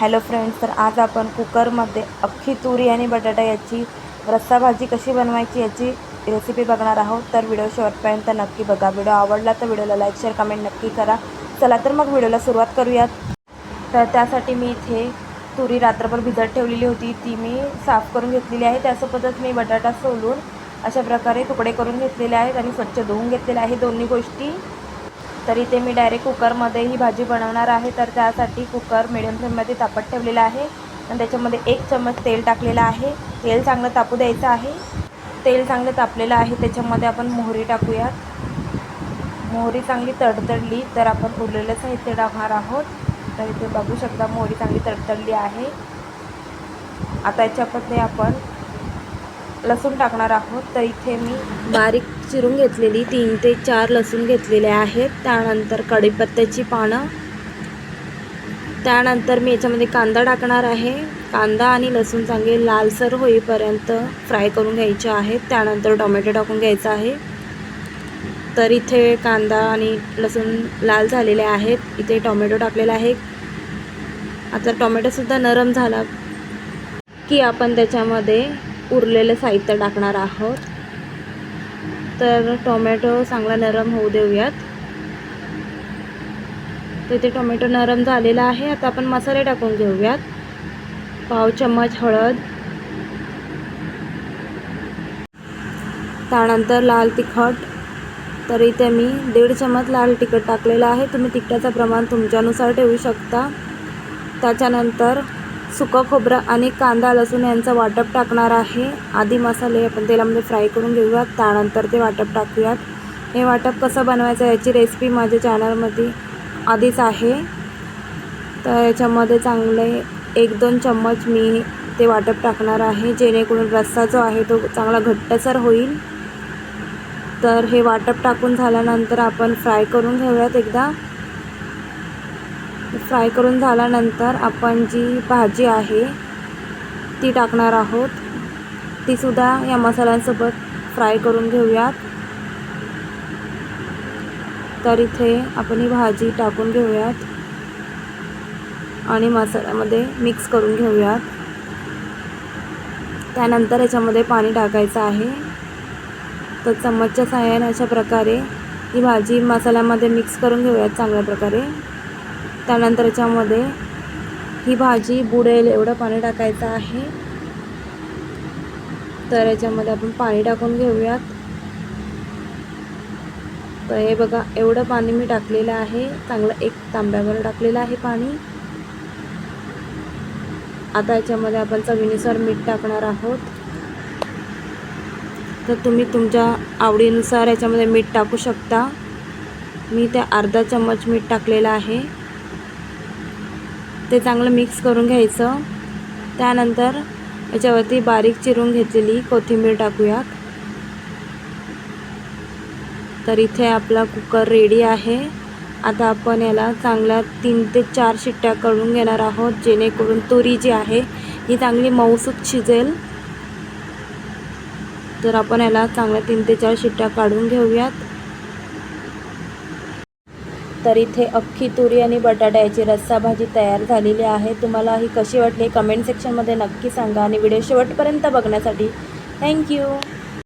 Hello friends तर आज आपण कुकरमध्ये अख्खी तुरी आणि बटाटा याची रस्सा भाजी कशी बनवायची याची रेसिपी बघणार आहोत. तर व्हिडिओ शेवटपर्यंत नक्की बघा. व्हिडिओ आवडला तर व्हिडिओला लाईक शेअर कमेंट नक्की करा. चला तर मग व्हिडिओला सुरुवात करूयात. तर त्यासाठी मी इथे तुरी रात्रभर भिजत ठेवलेली होती. ती मी साफ करून घेतलेली आहे. त्यासोबतच मी बटाटा सोलून अशा प्रकारे तुकडे करून घेतलेले आहेत आणि स्वच्छ धुवून घेतलेले आहे दोन्ही गोष्टी तर इथे मी डायरेक्ट कुकरमध्ये ही भाजी बनवणार आहे तर त्यासाठी कुकर मिडियम फ्लेममध्ये तापत ठेवलेला आहे. आणि त्याच्यामध्ये एक चम्मच तेल टाकलेलं आहे. तेल चांगलं तापू द्यायचं आहे. तेल चांगलं तापलेलं आहे त्याच्यामध्ये आपण मोहरी टाकूयात. मोहरी चांगली तडतडली तर आपण उरलेलं साहित्य टाकणार आहोत. तर इथे बघू शकता मोहरी चांगली तडतडली आहे. आता याच्यामध्ये आपण लसूण टाकणार आहोत. तर इथे मी बारीक चिरून घेतलेली तीन ते चार लसूण घेतलेले आहेत. त्यानंतर कढीपत्त्याची पानं. त्यानंतर मी याच्यामध्ये कांदा टाकणार आहे. कांदा आणि लसूण चांगले लालसर होईपर्यंत फ्राय करून घ्यायचे आहेत. त्यानंतर टोमॅटो टाकून घ्यायचा आहे. तर इथे कांदा आणि लसूण लाल झालेले आहेत. इथे टोमॅटो टाकलेला आहे आता टोमॅटोसुद्धा नरम झाला की आपण त्याच्यामध्ये उरलेलं साहित्य टाकणार आहोत. तर टोमॅटो चांगला नरम होऊ देऊयात. तर ते टोमॅटो नरम झालेला आहे. आता आपण मसाले टाकून घेऊयात. पाव चम्मच हळद. त्यानंतर लाल तिखट. तर इथे मी दीड चम्मच लाल तिखट टाकलेलं आहे. तुम्ही तिखटाचं प्रमाण तुमच्यानुसार ठेवू शकता. त्याच्यानंतर सुकं खोबरं आणि कांदा लसूण यांचं वाटप टाकणार आहे. आधी मसाले आपण तेलामध्ये फ्राय करून घेऊयात. त्यानंतर ते वाटप टाकूयात. हे वाटप कसं बनवायचं याची रेसिपी माझ्या चॅनलमध्ये आधीच आहे. तर याच्यामध्ये चांगले एक दोन चम्मच मी ते वाटप टाकणार आहे. जेणेकरून रस्सा जो आहे तो चांगला घट्टसर होईल. तर हे वाटप टाकून झाल्यानंतर आपण फ्राय करून घेऊयात एकदा. फ्राय करून झाल्यानंतर आपण जी भाजी आहे ती टाकणार आहोत. तीसुद्धा या मसाल्यांसोबत फ्राय करून घेऊयात. तर इथे आपण ही भाजी टाकून घेऊयात आणि मसाल्यामध्ये मिक्स करून घेऊयात. त्यानंतर याच्यामध्ये पाणी टाकायचं आहे. तर चम्मचच्या सहाय्याने अशा प्रकारे ही भाजी मसाल्यामध्ये मिक्स करून घेऊयात चांगल्या प्रकारे. त्यानंतर याच्यामध्ये ही भाजी बुडेल एवढं पाणी टाकायचं आहे. तर याच्यामध्ये आपण पाणी टाकून घेऊयात. तर हे बघा एवढं पाणी मी टाकलेलं आहे. चांगलं एक तांब्यावर टाकलेलं आहे पाणी. आता याच्यामध्ये आपण चवीनुसार मीठ टाकणार आहोत. तर तुम्ही तुमच्या आवडीनुसार याच्यामध्ये मीठ टाकू शकता. मी त्या अर्धा चम्मच मीठ टाकलेलं आहे. ते चांगलं मिक्स करून घ्यायचं. त्यानंतर याच्यावरती बारीक चिरून घेतलेली कोथिंबीर टाकूयात. तर इथे आपला कुकर रेडी आहे. आता आपण याला चांगल्या तीन ते चार शिट्ट्या करून घेणार आहोत जेणेकरून तुरी जी आहे ही चांगली मऊसूत शिजेल. तर आपण याला चांगल्या तीन ते चार शिट्ट्या काढून घेऊयात. तर इथे अख्खी तुरी आणि बटाट्याची रस्सा भाजी तयार झालेली आहे. तुम्हाला ही कशी वाटली? कमेंट सेक्शनमध्ये नक्की सांगा आणि व्हिडिओ शेवटपर्यंत बघण्यासाठी थँक्यू